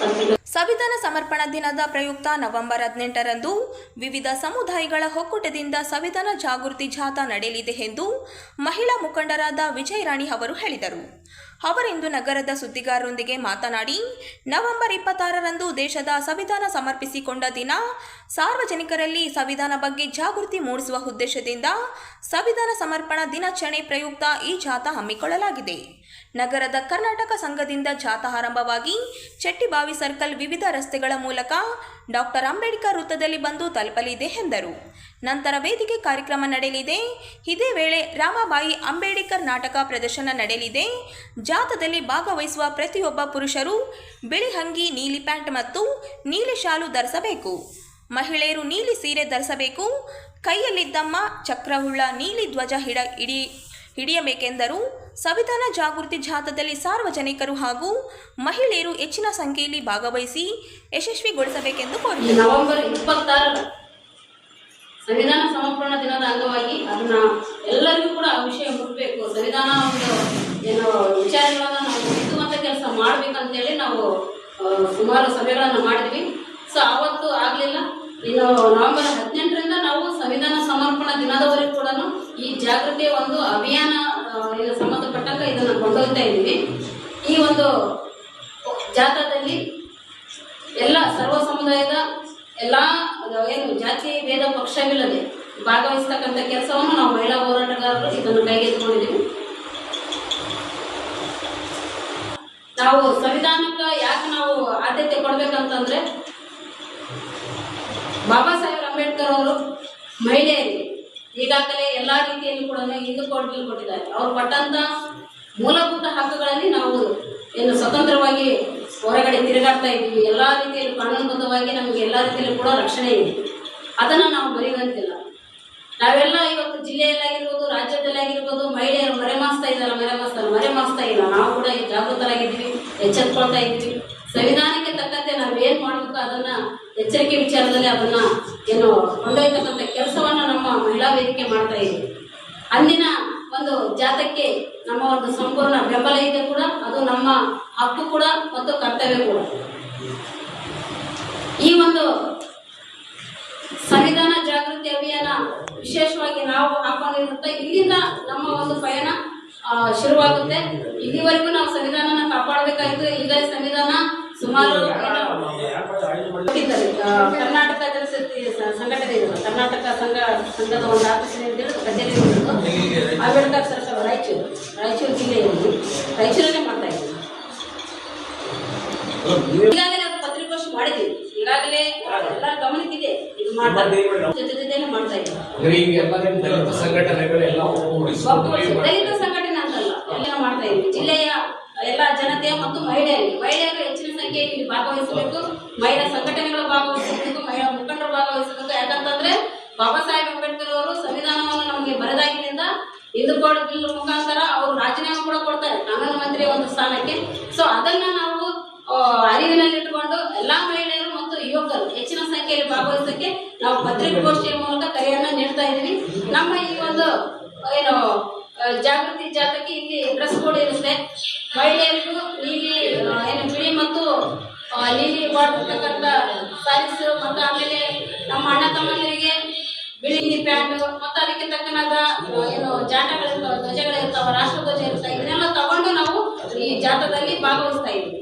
ಸಂವಿಧಾನ ಸಮರ್ಪಣಾ ದಿನದ ಪ್ರಯುಕ್ತ ನವೆಂಬರ್ ಹದಿನೆಂಟರಂದು ವಿವಿಧ ಸಮುದಾಯಗಳ ಒಕ್ಕೂಟದಿಂದ ಸಂವಿಧಾನ ಜಾಗೃತಿ ಜಾಥಾ ನಡೆಯಲಿದೆ ಎಂದು ಮಹಿಳಾ ಮುಖಂಡರಾದ ವಿಜಯರಾಣಿ ಅವರು ಹೇಳಿದರು. ಅವರಿಂದು ನಗರದ ಸುದ್ದಿಗಾರರೊಂದಿಗೆ ಮಾತನಾಡಿ, ನವೆಂಬರ್ ಇಪ್ಪತ್ತಾರರಂದು ದೇಶದ ಸಂವಿಧಾನ ಸಮರ್ಪಿಸಿಕೊಂಡ ದಿನ, ಸಾರ್ವಜನಿಕರಲ್ಲಿ ಸಂವಿಧಾನ ಬಗ್ಗೆ ಜಾಗೃತಿ ಮೂಡಿಸುವ ಉದ್ದೇಶದಿಂದ ಸಂವಿಧಾನ ಸಮರ್ಪಣಾ ದಿನಾಚರಣೆ ಪ್ರಯುಕ್ತ ಈ ಜಾಥಾ ಹಮ್ಮಿಕೊಳ್ಳಲಾಗಿದೆ. ನಗರದ ಕರ್ನಾಟಕ ಸಂಘದಿಂದ ಜಾಥಾ ಆರಂಭವಾಗಿ ಚೆಟ್ಟಿಬಾವಿ ಸರ್ಕಲ್ ವಿವಿಧ ರಸ್ತೆಗಳ ಮೂಲಕ ಡಾಕ್ಟರ್ ಅಂಬೇಡ್ಕರ್ ವೃತ್ತದಲ್ಲಿ ಬಂದು ತಲುಪಲಿದೆ ಎಂದರು. ನಂತರ ವೇದಿಕೆ ಕಾರ್ಯಕ್ರಮ ನಡೆಯಲಿದೆ. ಇದೇ ವೇಳೆ ರಾಮಬಾಯಿ ಅಂಬೇಡ್ಕರ್ ನಾಟಕ ಪ್ರದರ್ಶನ ನಡೆಯಲಿದೆ. ಜಾಥಾದಲ್ಲಿ ಭಾಗವಹಿಸುವ ಪ್ರತಿಯೊಬ್ಬ ಪುರುಷರು ಬಿಳಿ ಹಂಗಿ ನೀಲಿ ಪ್ಯಾಂಟ್ ಮತ್ತು ನೀಲಿ ಶಾಲು ಧರಿಸಬೇಕು. ಮಹಿಳೆಯರು ನೀಲಿ ಸೀರೆ ಧರಿಸಬೇಕು. ಕೈಯಲ್ಲಿದ್ದಮ್ಮ ಚಕ್ರಹುಳ್ಳ ನೀಲಿ ಧ್ವಜ ಹಿಡ, ಹಿಡಿ, ಹಿಡಿಯಬೇಕೆಂದರು. ಸಂವಿಧಾನ ಜಾಗೃತಿ ಜಾಥಾದಲ್ಲಿ ಸಾರ್ವಜನಿಕರು ಹಾಗೂ ಮಹಿಳೆಯರು ಹೆಚ್ಚಿನ ಸಂಖ್ಯೆಯಲ್ಲಿ ಭಾಗವಹಿಸಿ ಯಶಸ್ವಿಗೊಳಿಸಬೇಕೆಂದು ಕೋರಿದರು. ಸಂವಿಧಾನ ಸಮರ್ಪಣಾ ದಿನದ ಅಂಗವಾಗಿ ಅದನ್ನ ಎಲ್ಲರಿಗೂ ಕೂಡ ಆ ವಿಷಯ ಮುಟ್ಟಬೇಕು ಸಂವಿಧಾನ ಒಂದು ಏನು ವಿಚಾರಗಳನ್ನ ನಾವು ತಿದ್ದುವಂತ ಕೆಲಸ ಮಾಡ್ಬೇಕಂತೇಳಿ ನಾವು ಸುಮಾರು ಸಭೆಗಳನ್ನ ಮಾಡಿದ್ವಿ. ಸೊ ಅವತ್ತು ಆಗ್ಲಿಲ್ಲ. ಇನ್ನು ನವೆಂಬರ್ ಹದಿನೆಂಟರಿಂದ ನಾವು ಸಂವಿಧಾನ ಸಮರ್ಪಣಾ ದಿನದವರೆಗೂ ಕೂಡ ಈ ಜಾಗೃತಿಯ ಒಂದು ಅಭಿಯಾನ ಸಂಬಂಧಪಟ್ಟಂಗ ಇದನ್ನ ಕೊಂಡೊಯ್ತಾ ಇದ್ದೀವಿ. ಈ ಒಂದು ಜಾಥಾದಲ್ಲಿ ಎಲ್ಲ ಸರ್ವ ಸಮುದಾಯದ ಎಲ್ಲ ಏನು ಜಾತಿ, ಭೇದ ಪಕ್ಷವಿಲ್ಲದೆ ಭಾಗವಹಿಸ್ತಕ್ಕಂಥ ಕೆಲಸವನ್ನು ನಾವು ಮಹಿಳಾ ಹೋರಾಟಗಾರರು ಇದನ್ನು ಕೈಗೆತ್ತಿಕೊಂಡಿದ್ದೀವಿ ನಾವು ಸಂವಿಧಾನಕ್ಕೆ ಯಾಕೆ ನಾವು ಆದ್ಯತೆ ಕೊಡ್ಬೇಕಂತಂದ್ರೆ, ಬಾಬಾ ಸಾಹೇಬ್ ಅಂಬೇಡ್ಕರ್ ಅವರು ಮಹಿಳೆಯರಿಗೆ ಈಗಾಗಲೇ ಎಲ್ಲಾ ರೀತಿಯಲ್ಲಿ ಕೂಡ ಹಿಂದೂ ಕೋಡ್ಗಳು ಕೊಟ್ಟಿದ್ದಾರೆ. ಅವ್ರು ಪಟ್ಟಂತ ಮೂಲಭೂತ ಹಕ್ಕುಗಳಲ್ಲಿ ನಾವು ಏನು ಸ್ವತಂತ್ರವಾಗಿ ಹೊರಗಡೆ ತಿರುಗಾಡ್ತಾ ಇದ್ದೀವಿ. ಎಲ್ಲಾ ರೀತಿಯಲ್ಲಿ ಕಾನೂನುಬದ್ಧವಾಗಿ ನಮಗೆ ಎಲ್ಲಾ ರೀತಿಯಲ್ಲೂ ಕೂಡ ರಕ್ಷಣೆ ಇದೆ. ಅದನ್ನ ನಾವು ಮರೆಯುವಂತಿಲ್ಲ ನಾವೆಲ್ಲ ಇವತ್ತು ಜಿಲ್ಲೆಯಲ್ಲಾಗಿರ್ಬೋದು, ರಾಜ್ಯದಲ್ಲಾಗಿರ್ಬೋದು, ಮಹಿಳೆಯರು ಮರೆ ಮಾಸ್ತಾ ಇದ್ದಾರೆ? ಮರೆ ಮಾಡ್ತಾ ಇಲ್ಲ. ನಾವು ಕೂಡ ಜಾಗೃತರಾಗಿದ್ದೀವಿ, ಎಚ್ಚೆತ್ಕೊಳ್ತಾ ಇದ್ದೀವಿ. ಸಂವಿಧಾನಕ್ಕೆ ತಕ್ಕಂತೆ ನಾವು ಏನು ಮಾಡಬೇಕು ಅದನ್ನ ಎಚ್ಚರಿಕೆ ವಿಚಾರದಲ್ಲಿ ಅದನ್ನ ಏನು ಕೊಂಡೊಯ್ತಕ್ಕಂಥ ಕೆಲಸವನ್ನ ನಮ್ಮ ಮಹಿಳಾ ವೇದಿಕೆ ಮಾಡ್ತಾ ಇದ್ದೀವಿ ಅಂದಿನ ಒಂದು ಜಾತಕ್ಕೆ ನಮ್ಮ ಒಂದು ಸಂಪೂರ್ಣ ಬೆಂಬಲ ಇದೆ ಕೂಡ ಅದು ನಮ್ಮ ಹಕ್ಕು ಕೂಡ ಮತ್ತು ಕರ್ತವ್ಯ ಕೂಡ ಈ ಒಂದು ಸಂವಿಧಾನ ಜಾಗೃತಿ ಅಭಿಯಾನ ವಿಶೇಷವಾಗಿ ನಾವು ಹಾಕೊಂಡಿರುತ್ತ ಇಲ್ಲಿಂದ ನಮ್ಮ ಒಂದು ಪಯಣ ಶುರುವಾಗುತ್ತೆ ಇಲ್ಲಿವರೆಗೂ ನಾವು ಸಂವಿಧಾನನ ಕಾಪಾಡಬೇಕಾಯಿತು ಈಗ ಸಂವಿಧಾನ ಸುಮಾರು ಸಂಘಟನೆ ಇದೆ ಕರ್ನಾಟಕ ಸಂಘ ಸಂಘದ ಒಂದು ಆಫೀಸಿನ ಕಚೇರಿ ಇರೋದು. ಅಂಬೇಡ್ಕರ್ ಸರ್ಕಲ್ ರಾಯಚೂರು. ರಾಯಚೂರು ಜಿಲ್ಲೆಯಲ್ಲಿ ರಾಯಚೂರಲ್ಲೇ ಮಾಡ್ತಾ ಇದ್ದೀವಿ. ಈಗಾಗಲೇ ಪತ್ರಿಕೋಷ್ಠಿ ಮಾಡಿದ್ದೀವಿ. ಈಗಾಗಲೇ ಎಲ್ಲರ ಗಮನಕ್ಕಿದೆ. ಇದು ಮಾಡ್ತಾ ಜೊತೆ ಜೊತೆನೆ ಮಾಡ್ತಾ ಇದ್ದೀವಿ. ಸಂಘಟನೆಗಳೆಲ್ಲ ದಲಿತ ಸಂಘಟನೆ ಅಂತಲ್ಲ ಎಲ್ಲ ಮಾಡ್ತಾ ಇದ್ದೀವಿ. ಜಿಲ್ಲೆಯ ಎಲ್ಲ ಜನತೆ ಮತ್ತು ಮಹಿಳೆಯರಿಗೆ. ಮಹಿಳೆಯರು ಹೆಚ್ಚಿನ ಸಂಖ್ಯೆಯಲ್ಲಿ ಇಲ್ಲಿ ಭಾಗವಹಿಸಬೇಕು ಮಹಿಳಾ ಸಂಘಟನೆಗಳು ಭಾಗವಹಿಸಬೇಕು ಮಹಿಳಾ ಬಾಬಾ ಸಾಹೇಬ್ ಅಂಬೇಡ್ಕರ್ ಅವರು ಸಂವಿಧಾನವನ್ನು ನಮಗೆ ಬರೆದಾಗಿನಿಂದ ಹಿಂದೂ ಕೋಡ್ ಬಿಲ್ ಮುಖಾಂತರ ಅವರು ರಾಜೀನಾಮೆ ಕೂಡ ಕೊಡ್ತಾರೆ ಕಾನೂನು ಮಂತ್ರಿ ಒಂದು ಸ್ಥಾನಕ್ಕೆ. ಸೊ ಅದನ್ನ ನಾವು ಅರಿವಿನಲ್ಲಿಟ್ಟುಕೊಂಡು ಎಲ್ಲಾ ಮಹಿಳೆಯರು ಮತ್ತು ಯುವಕರು ಹೆಚ್ಚಿನ ಸಂಖ್ಯೆಯಲ್ಲಿ ಭಾಗವಹಿಸಕ್ಕೆ ನಾವು ಪತ್ರಿಕಾಗೋಷ್ಠಿಯ ಮೂಲಕ ಕರೆಯನ್ನ ನೀಡ್ತಾ ಇದ್ದೀವಿ. ನಮ್ಮ ಈ ಒಂದು, ಏನು ಜಾಗೃತಿ ಜಾಥಕ್ಕೆ ಇಲ್ಲಿ ಡ್ರೆಸ್ ಕೋಡ್ ಇರುತ್ತೆ. ಮಹಿಳೆಯರಿಗೂ ನೀಲಿ ಏನು, ಬಿಳಿ ಮತ್ತು ನೀಲಿ ಬಾಡ್ತಕ್ಕಂಥ ಸಾರೀಸ್ ಮತ್ತು ಆಮೇಲೆ ನಮ್ಮ ಅಣ್ಣ ಬಿಳಿ ಪ್ಯಾಂಟ್ ಮತ್ತು ಅದಕ್ಕೆ ತಕ್ಕನಾದ ಏನು ಜಾಟಗಳಿರ್ತಾವ ಧ್ವಜಗಳಿರ್ತಾವ ರಾಷ್ಟ್ರ ಧ್ವಜ ಇರ್ತಾವ ಇದನ್ನೆಲ್ಲ ತಗೊಂಡು ನಾವು ಈ ಜಾಥಾದಲ್ಲಿ ಭಾಗವಹಿಸ್ತಾ ಇದ್ದೀವಿ.